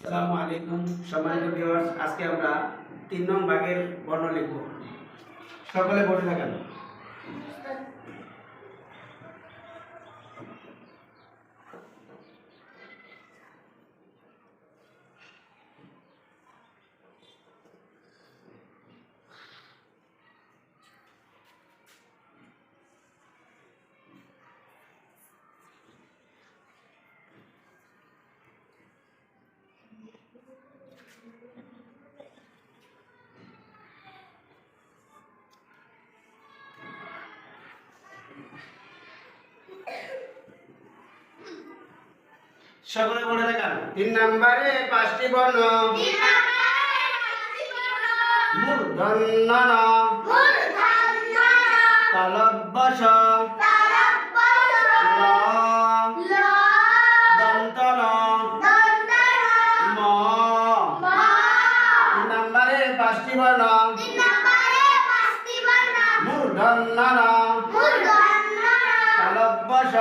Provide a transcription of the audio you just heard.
আসসালামু আলাইকুম সম্মানিত ভিউয়ার্স আজকে আমরা তিন নং বাঘের বর্ণ লিখব। সকলে বসে থাকেন। সকলে বলে থাকেন তিন নম্বরে পাঁচটি বর্ণ। মূর্ধন্য নম্বরে পাঁচটি বর্ণ। মূর্ধন্য তালব্বস